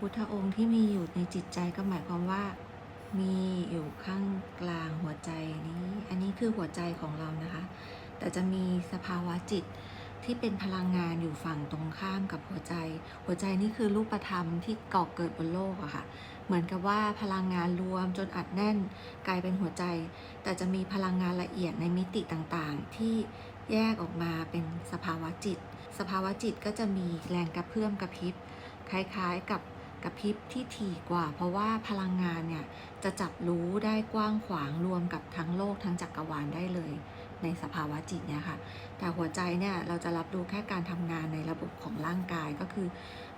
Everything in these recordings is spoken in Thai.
พุทธองค์ที่มีอยู่ในจิตใจก็หมายความว่า มีอยู่ข้างกลางหัวใจนี้ อันนี้คือหัวใจของเรานะคะ แต่จะมีสภาวะจิตที่เป็นพลังงานอยู่ฝั่งตรงข้ามกับหัวใจ หัวใจนี่คือรูปธรรมที่ก่อเกิดบนโลกอะค่ะ เหมือนกับว่าพลังงานรวมจนอัดแน่นกลายเป็นหัวใจ แต่จะมีพลังงานละเอียดในมิติต่างๆ ที่แยกออกมาเป็นสภาวะจิต สภาวะจิตก็จะมีแรงกระเพื่อมกระพริบ คล้ายๆกับ กระพริบที่ถี่กว่า เพราะว่าพลังงานเนี่ยจะจับรู้ได้กว้างขวางรวมกับทั้งโลกทั้งจักรวาลได้เลย ในสภาวะจิตเนี่ยค่ะ แต่หัวใจเนี่ยเราจะรับรู้แค่การทำงานในระบบของร่างกายก็คือ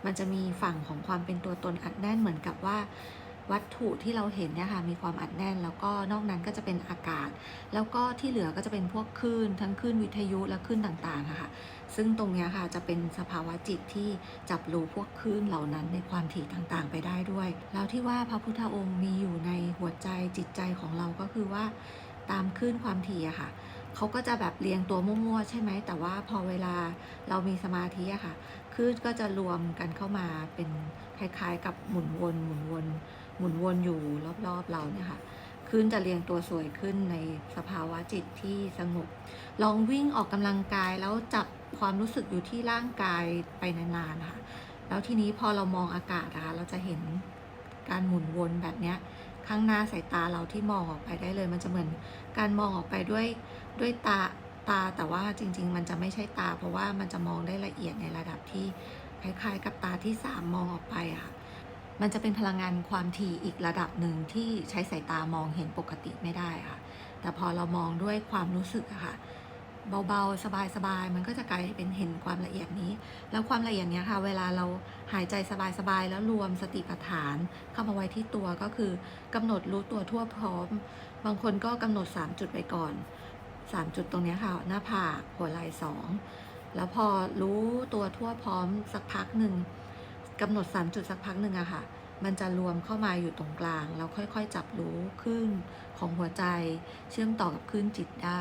มันจะมีฝั่งของความเป็นตัวตนอัดแน่นเหมือนกับว่า วัตถุที่เราเห็นเนี่ยค่ะมีความอัดแน่น แล้วก็นอกนั้นก็จะเป็นอากาศ แล้วก็ที่เหลือก็จะเป็นพวกคลื่นทั้งคลื่นวิทยุและคลื่นต่างๆค่ะ ซึ่งตรงเนี้ยค่ะจะเป็นสภาวะจิตที่จับรู้พวกคลื่นเหล่านั้นในความถี่ต่างๆ ไปได้ด้วย แล้วที่ว่าพระพุทธองค์มีอยู่ในหัวใจจิตใจของเราก็คือว่าตามคลื่นความถี่อะค่ะเขาก็จะแบบเรียงตัวมั่วๆใช่ไหม แต่ว่าพอเวลาเรามีสมาธิอะค่ะคลื่นก็จะรวมกันเข้ามาเป็นคล้ายๆ กับหมุนวนหมุนวน มุนวนอยู่รอบๆเราเนี่ยค่ะคลื่นจะเรียงตัวสวยขึ้นในสภาวะจิตที่สงบ ลองวิ่งออกกำลังกายแล้วจับความรู้สึกอยู่ที่ร่างกายไปนานๆค่ะ แล้วทีนี้พอเรามองอากาศนะคะเราจะเห็นการหมุนวนแบบเนี้ยข้างหน้าสายตาเราที่มองออกไปได้เลย มันจะเหมือนการมองออกไปด้วยด้วยตาตาแต่ว่าจริง ๆ มันจะไม่ใช่ตา เพราะว่ามันจะมองได้ละเอียดในระดับที่คล้ายๆ กับตาที่สามมองออกไปอะค่ะ มันจะเป็นพลังงานความถี่อีกระดับหนึ่งที่ใช้สายตามองเห็นปกติไม่ได้ค่ะ แต่พอเรามองด้วยความรู้สึกอะค่ะ เบาๆ สบายๆ มันก็จะกลายเป็นเห็นความละเอียดนี้ แล้วความละเอียดเนี้ยค่ะ เวลาเราหายใจสบายๆ แล้วรวมสติปัฏฐาน เข้ามาไว้ที่ตัวก็คือกำหนดรู้ตัวทั่วพร้อม บางคนก็กำหนด 3 จุดไว้ก่อน 3 จุดตรงนี้ค่ะ หน้าผากหัวไหล่สองแล้วพอรู้ตัวทั่วพร้อมสักพักหนึ่ง กำหนด 3 จุดสักพักหนึ่งอะค่ะ มันจะรวมเข้ามาอยู่ตรงกลาง แล้วค่อยๆ จับรู้คลื่นของหัวใจ เชื่อมต่อกับคลื่นจิตได้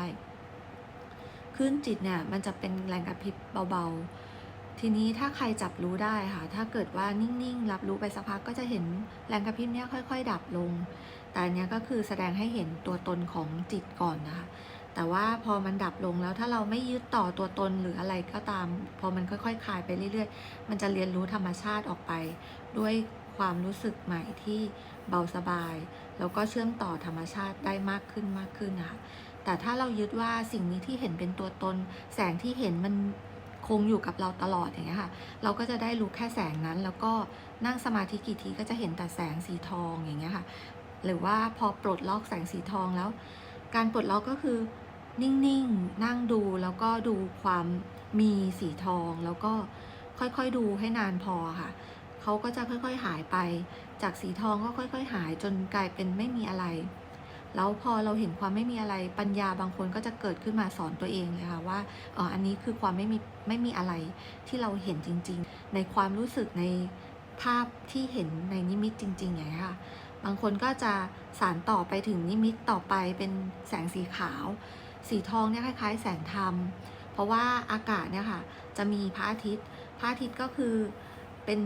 คลื่นจิตเนี่ยมันจะเป็นแรงกระพริบเบาๆ ทีนี้ถ้าใครจับรู้ได้ค่ะ ถ้าเกิดว่านิ่งๆ รับรู้ไปสักพักก็จะเห็นแรงกระพริบเนี่ยค่อย ๆ ดับลง แต่อันเนี้ยก็คือแสดงให้เห็นตัวตนของจิตก่อนนะคะ แต่ว่าพอมันดับลงแล้วถ้าเราไม่ยึดต่อตัวตนหรืออะไรก็ตาม พอมันค่อยๆคลายไปเรื่อยๆ มันจะเรียนรู้ธรรมชาติออกไป ด้วยความรู้สึกใหม่ที่เบาสบาย แล้วก็เชื่อมต่อธรรมชาติได้มากขึ้นมากขึ้นนะคะแต่ถ้าเรายึดว่าสิ่งนี้ที่เห็นเป็นตัวตน แสงที่เห็นมันคงอยู่กับเราตลอดอย่างเงี้ยค่ะ เราก็จะได้รู้แค่แสงนั้น แล้วก็นั่งสมาธิกี่ทีก็จะเห็นแต่แสงสีทองอย่างเงี้ยค่ะ หรือว่าพอปลดล็อกแสงสีทองแล้ว การปลดล็อกก็คือ นิ่งๆ นั่งดูแล้วก็ดูความมีสีทอง แล้วก็ค่อยๆดูให้นานพอค่ะ เขาก็จะค่อยๆหายไป จากสีทองก็ค่อย ๆ หายจนกลายเป็นไม่มีอะไร แล้วพอเราเห็นความไม่มีอะไรปัญญาบางคนก็จะเกิดขึ้นมาสอนตัวเองเลยค่ะว่าอ๋ออันนี้คือความไม่มีไม่มีอะไรที่เราเห็นจริง ๆ ในความรู้สึกในภาพที่เห็นในนิมิตจริงๆอย่างนี้ค่ะบางคนก็จะสารต่อไปถึงนิมิตต่อไปเป็นแสงสีขาว สีทองเนี่ยคล้าย ๆ แสงธรรม เพราะว่าอากาศเนี่ยค่ะจะมีพระอาทิตย์ พระอาทิตย์ก็คือเป็น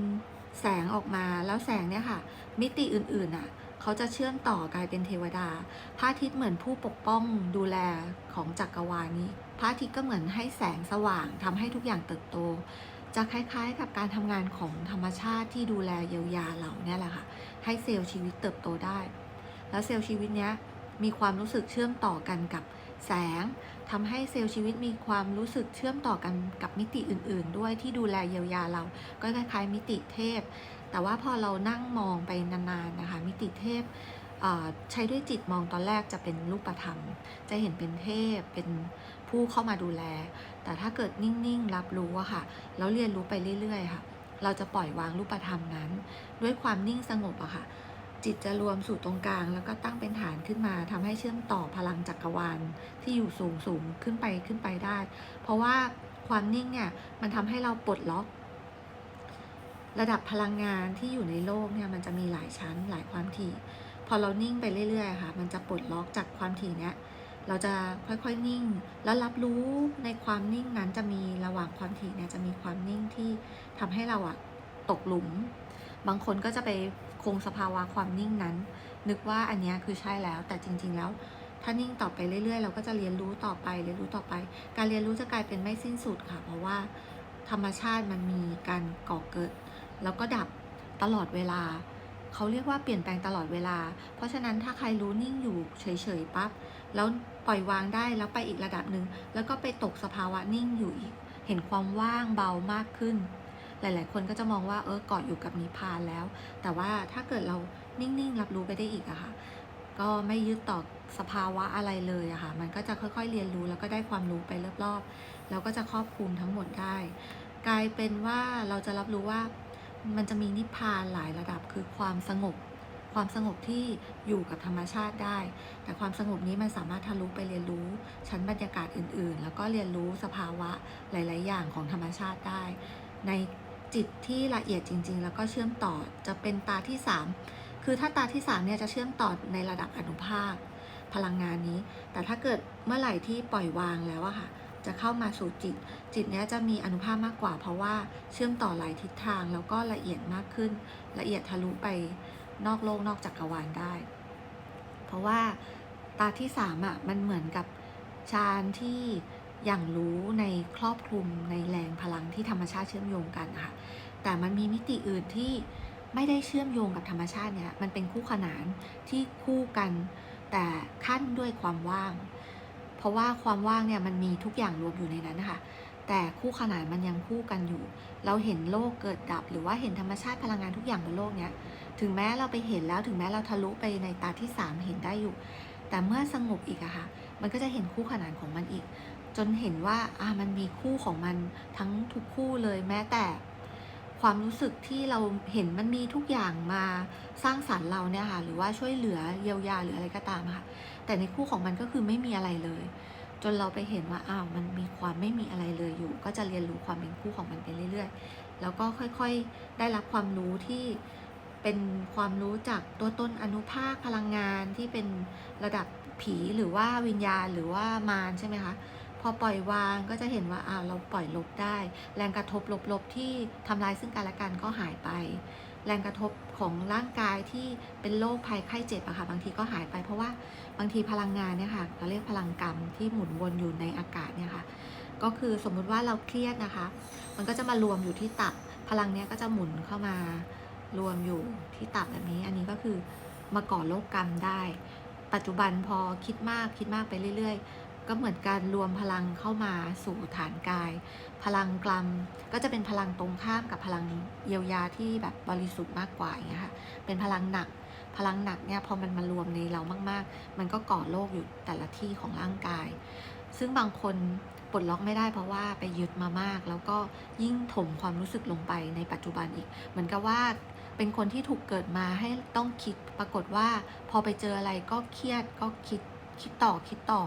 แสงออกมาแล้วแสงเนี่ยค่ะ มิติอื่นๆอะเขาจะเชื่อมต่อกลายเป็นเทวดา พระอาทิตย์เหมือนผู้ปกป้องดูแลของจักรวาลนี้ พระอาทิตย์ก็เหมือนให้แสงสว่างทำให้ทุกอย่างเติบโต จะคล้ายๆ กับการทำงานของธรรมชาติที่ดูแลเยียวยาเราเนี่ยแหละค่ะ ให้เซลล์ชีวิตเติบโตได้ แล้วเซลล์ชีวิตเนี้ยมีความรู้สึกเชื่อมต่อกันกับ แสงทำให้เซลล์ชีวิตมีความรู้สึกเชื่อมต่อกันกับมิติอื่น ๆ ด้วยที่ดูแลเยียวยาเรา ก็คล้ายๆ มิติเทพ แต่ว่าพอเรานั่งมองไปนานๆนะคะมิติเทพใช้ด้วยจิตมองตอนแรกจะเป็นรูปธรรม จะเห็นเป็นเทพเป็นผู้เข้ามาดูแล แต่ถ้าเกิดนิ่งๆ รับรู้อะค่ะ แล้วเรียนรู้ไปเรื่อยๆค่ะ เราจะปล่อยวางรูปธรรมนั้น ด้วยความนิ่งสงบอะค่ะ จิตจะรวมสู่ตรงกลาง แล้วก็ตั้งเป็นฐานขึ้นมาทำให้เชื่อมต่อพลังจักรวาลที่อยู่สูงสูงขึ้นไปขึ้นไปได้ เพราะว่าความนิ่งเนี่ยมันทำให้เราปลดล็อก ระดับพลังงานที่อยู่ในโลกเนี่ยมันจะมีหลายชั้นหลายความถี่ พอเรานิ่งไปเรื่อยๆค่ะ มันจะปลดล็อกจากความถี่เนี้ยเราจะค่อยๆนิ่ง แล้วรับรู้ในความนิ่งนั้นจะมีระหว่างความถี่เนี่ยจะมีความนิ่งที่ทำให้เราอะตกหลุม บางคนก็จะไป คงสภาวะความนิ่งนั้น นึกว่าอันนี้คือใช่แล้ว แต่จริง ๆ แล้ว ถ้านิ่งต่อไปเรื่อย ๆ เราก็จะเรียนรู้ต่อไปเรียนรู้ต่อไป การเรียนรู้จะกลายเป็นไม่สิ้นสุดค่ะ เพราะว่าธรรมชาติมันมีการก่อเกิด แล้วก็ดับตลอดเวลาเขาเรียกว่าเปลี่ยนแปลงตลอดเวลา เพราะฉะนั้นถ้าใครรู้นิ่งอยู่เฉยๆปั๊บแล้วปล่อยวางได้แล้วไปอีกระดับหนึ่งแล้วก็ไปตกสภาวะนิ่งอยู่อีก เห็นความว่างเบามากขึ้น หลาย ๆ คนก็จะมองว่าเออเกาะอยู่กับนิพพานแล้ว แต่ว่าถ้าเกิดเรานิ่ง ๆ รับรู้ไปได้อีกอะค่ะ ก็ไม่ยึดต่อสภาวะอะไรเลยอะค่ะ มันก็จะค่อย ๆ เรียนรู้แล้วก็ได้ความรู้ไปรอบๆแล้วก็จะครอบคลุมทั้งหมดได้ กลายเป็นว่าเราจะรับรู้ว่ามันจะมีนิพพานหลายระดับคือความสงบ ความสงบที่อยู่กับธรรมชาติได้ แต่ความสงบนี้มันสามารถทะลุไปเรียนรู้ ชั้นบรรยากาศอื่น ๆ แล้วก็เรียนรู้สภาวะหลาย ๆ อย่างของธรรมชาติได้ ใน จิตที่ละเอียดจริง ๆ แล้วก็เชื่อมต่อจะเป็นตาที่ 3 คือถ้าตาที่3เนี่ยจะเชื่อมต่อในระดับอนุภาค พลังงานนี้ แต่ถ้าเกิดเมื่อไหร่ที่ปล่อยวางแล้วอะค่ะจะเข้ามาสู่จิต จิตเนี้ยจะมีอนุภาพมากกว่า เพราะว่าเชื่อมต่อหลายทิศทางแล้วก็ละเอียดมากขึ้น ละเอียดทะลุไปนอกโลกนอกจักรวาลได้ เพราะว่าตาที่สามอะมันเหมือนกับฌานที่ อย่างรู้ในครอบคลุมในแรงพลังที่ธรรมชาติเชื่อมโยงกันนะคะแต่มันมีมิติอื่นที่ไม่ได้เชื่อมโยงกับธรรมชาติเนี่ยมันเป็นคู่ขนานที่คู่กัน แต่ขั้นด้วยความว่าง เพราะว่าความว่างเนี่ยมันมีทุกอย่างรวมอยู่ในนั้นนะคะแต่คู่ขนานมันยังคู่กันอยู่ เราเห็นโลกเกิดดับ หรือว่าเห็นธรรมชาติพลังงานทุกอย่างบนโลกเนี้ยถึงแม้เราไปเห็นแล้วถึงแม้เราทะลุไปในตาที่สามเห็นได้อยู่ แต่เมื่อสงบอีกอะค่ะ มันก็จะเห็นคู่ขนานของมันอีก จนเห็นว่าอ่ามันมีคู่ของมันทั้งทุกคู่เลยแม้แต่ความรู้สึกที่เราเห็นมันมีทุกอย่างมาสร้างสรรค์เราเนี่ยค่ะหรือว่าช่วยเหลือเยียวยาหรืออะไรก็ตามค่ะ แต่ในคู่ของมันก็คือไม่มีอะไรเลย จนเราไปเห็นว่าอ้าวมันมีความไม่มีอะไรเลยอยู่ ก็จะเรียนรู้ความเป็นคู่ของมันไปเรื่อย ๆ แล้วก็ค่อยๆได้รับความรู้ที่เป็นความรู้จากตัวต้นอนุภาคพลังงานที่เป็นระดับผีหรือว่าวิญญาณหรือว่ามารใช่ไหมคะ พอปล่อยวางก็จะเห็นว่าอ้าวเราปล่อยลบได้ แรงกระทบลบๆที่ทำลายซึ่งกันและกันก็หายไป แรงกระทบของร่างกายที่เป็นโรคภัยไข้เจ็บอะค่ะบางทีก็หายไปเพราะว่าบางทีพลังงานเนี่ยค่ะเราเรียกพลังกรรมที่หมุนวนอยู่ในอากาศเนี่ยค่ะก็คือสมมุติว่าเราเครียดนะคะ มันก็จะมารวมอยู่ที่ตับ พลังเนี้ยก็จะหมุนเข้ามารวมอยู่ที่ตับแบบนี้ อันนี้ก็คือมาก่อโรคกรรมได้ ปัจจุบันพอคิดมากคิดมากไปเรื่อย ๆ ก็เหมือนการรวมพลังเข้ามาสู่ฐานกาย พลังกรรมก็จะเป็นพลังตรงข้ามกับพลังเยียวยาที่แบบบริสุทธิ์มากกว่าอย่างเงี้ยค่ะเป็นพลังหนักพลังหนักเนี่ยพอมันมารวมในเรามาก ๆ มันก็ก่อโรคอยู่แต่ละที่ของร่างกาย ซึ่งบางคนปลดล็อกไม่ได้เพราะว่าไปยึดมามาก แล้วก็ยิ่งถมความรู้สึกลงไปในปัจจุบันอีก เหมือนกับว่าเป็นคนที่ถูกเกิดมาให้ต้องคิดปรากฏว่า พอไปเจออะไรก็เครียดก็คิด คิดต่อคิดต่อ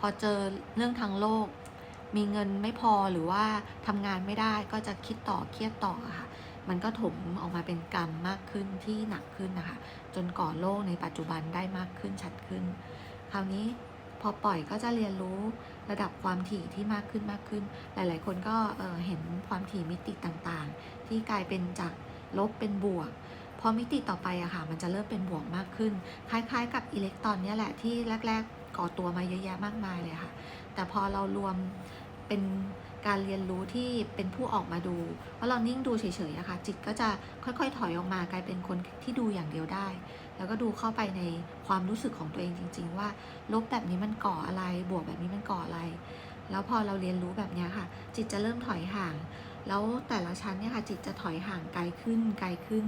พอเจอเรื่องทางโลก มีเงินไม่พอหรือว่าทำงานไม่ได้ก็จะคิดต่อเครียดต่อค่ะ มันก็ถมออกมาเป็นกรรมมากขึ้นที่หนักขึ้นนะคะ จนก่อโรคในปัจจุบันได้มากขึ้นชัดขึ้น คราวนี้พอปล่อยก็จะเรียนรู้ระดับความถี่ที่มากขึ้นมากขึ้น หลาย ๆ คนก็เอ่อเห็นความถี่มิติต่างๆ ที่กลายเป็นจากลบเป็นบวก พอมิติต่อไปอะค่ะมันจะเริ่มเป็นบวกมากขึ้น คล้ายๆ กับอิเล็กตรอนเนี่ยแหละที่แรก ๆ ก่อตัวมาเยอะแยะมากมายเลยค่ะ แต่พอเรารวมเป็นการเรียนรู้ที่เป็นผู้ออกมาดูว่าเรานิ่งดูเฉยๆอะค่ะจิตก็จะค่อยๆ ถอยออกมากลายเป็นคนที่ดูอย่างเดียวได้ แล้วก็ดูเข้าไปในความรู้สึกของตัวเองจริง ๆ ว่าลบแบบนี้มันก่ออะไรบวกแบบนี้มันก่ออะไร แล้วพอเราเรียนรู้แบบนี้ค่ะ จิตจะเริ่มถอยห่าง แล้วแต่ละชั้นเนี่ยค่ะจิตจะถอยห่างไกลขึ้นไกลขึ้น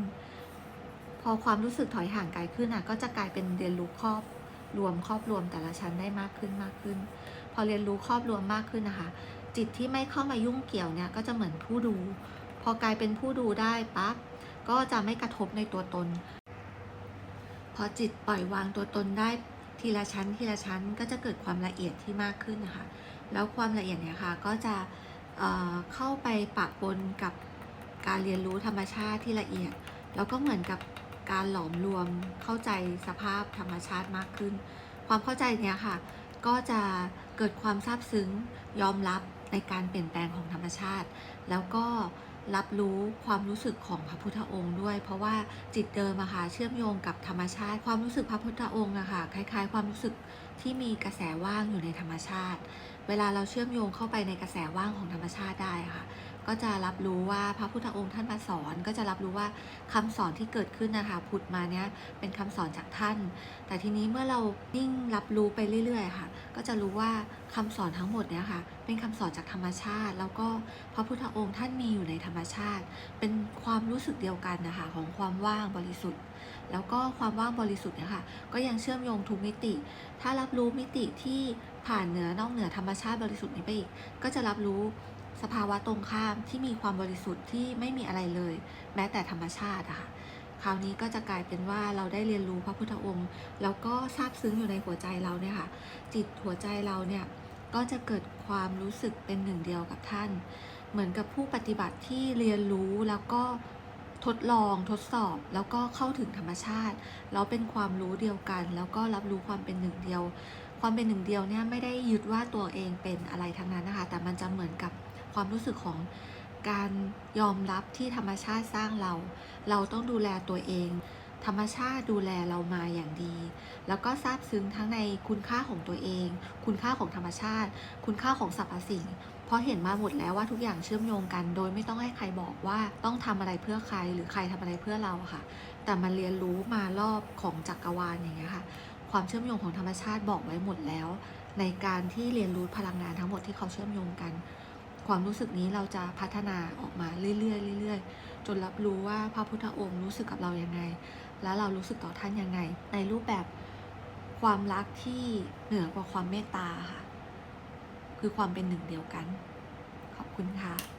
พอความรู้สึกถอยห่างไกลขึ้นอะก็จะกลายเป็นเรียนรู้ครอบรวมครอบรวมแต่ละชั้นได้มากขึ้นมากขึ้น พอเรียนรู้ครอบรวมมากขึ้นนะคะ จิตที่ไม่เข้ามายุ่งเกี่ยวเนี่ยก็จะเหมือนผู้ดู พอกลายเป็นผู้ดูได้ปั๊บก็จะไม่กระทบในตัวตน พอจิตปล่อยวางตัวตนได้ทีละชั้นทีละชั้นก็จะเกิดความละเอียดที่มากขึ้นนะคะ แล้วความละเอียดเนี่ยค่ะก็จะเเข้าไปปะปนกับการเรียนรู้ธรรมชาติที่ละเอียด แล้วก็เหมือนกับ การหลอมรวมเข้าใจสภาพธรรมชาติมากขึ้น ความเข้าใจเนี้ยค่ะ ก็จะเกิดความซาบซึ้งยอมรับในการเปลี่ยนแปลงของธรรมชาติ แล้วก็รับรู้ความรู้สึกของพระพุทธองค์ด้วย เพราะว่าจิตเดิมอะค่ะเชื่อมโยงกับธรรมชาติ ความรู้สึกพระพุทธองค์อะค่ะคล้าย ๆ ความรู้สึกที่มีกระแสว่างอยู่ในธรรมชาติ เวลาเราเชื่อมโยงเข้าไปในกระแสว่างของธรรมชาติได้ค่ะ ก็จะรับรู้ว่าพระพุทธองค์ท่านมาสอนก็จะรับรู้ว่าคำสอนที่เกิดขึ้นนะคะผุดมาเนี้ยเป็นคำสอนจากท่าน แต่ทีนี้เมื่อเรานิ่งรับรู้ไปเรื่อยๆค่ะ ก็จะรู้ว่าคำสอนทั้งหมดเนี้ยค่ะ เป็นคำสอนจากธรรมชาติ แล้วก็พระพุทธองค์ท่านมีอยู่ในธรรมชาติ เป็นความรู้สึกเดียวกันนะคะของความว่างบริสุทธิ์ แล้วก็ความว่างบริสุทธิ์เนี่ยค่ะก็ยังเชื่อมโยงทุกมิติ ถ้ารับรู้มิติที่ผ่านเหนือนอกเหนือธรรมชาติบริสุทธิ์นี้ไปอีก ก็จะรับรู้ สภาวะตรงข้ามที่มีความบริสุทธิ์ที่ไม่มีอะไรเลย แม้แต่ธรรมชาติค่ะคราวนี้ก็จะกลายเป็นว่าเราได้เรียนรู้พระพุทธองค์ แล้วก็ซาบซึ้งอยู่ในหัวใจเราเนี่ยค่ะ จิตหัวใจเราเนี่ยก็จะเกิดความรู้สึกเป็นหนึ่งเดียวกับท่าน เหมือนกับผู้ปฏิบัติที่เรียนรู้แล้วก็ทดลองทดสอบแล้วก็เข้าถึงธรรมชาติแล้วเป็นความรู้เดียวกัน แล้วก็รับรู้ความเป็นหนึ่งเดียว ความเป็นหนึ่งเดียวเนี่ยไม่ได้ยึดว่าตัวเองเป็นอะไรทั้งนั้นนะคะ แต่มันจะเหมือนกับ ความรู้สึกของการยอมรับที่ธรรมชาติสร้างเรา เราต้องดูแลตัวเอง ธรรมชาติดูแลเรามาอย่างดี แล้วก็ซาบซึ้งทั้งในคุณค่าของตัวเอง คุณค่าของธรรมชาติ คุณค่าของสรรพสิ่ง เพราะเห็นมาหมดแล้วว่าทุกอย่างเชื่อมโยงกัน โดยไม่ต้องให้ใครบอกว่าต้องทำอะไรเพื่อใครหรือใครทำอะไรเพื่อเราค่ะ แต่มันเรียนรู้มารอบของจักรวาลอย่างเงี้ยค่ะ ความเชื่อมโยงของธรรมชาติบอกไว้หมดแล้ว ในการที่เรียนรู้พลังงานทั้งหมดที่เขาเชื่อมโยงกัน ความรู้สึกนี้เราจะพัฒนาออกมาเรื่อยๆเรื่อยๆ จนรับรู้ว่าพระพุทธองค์รู้สึกกับเรายังไง แล้วเรารู้สึกต่อท่านยังไง ในรูปแบบความรักที่เหนือกว่าความเมตตาค่ะ คือความเป็นหนึ่งเดียวกัน ขอบคุณค่ะ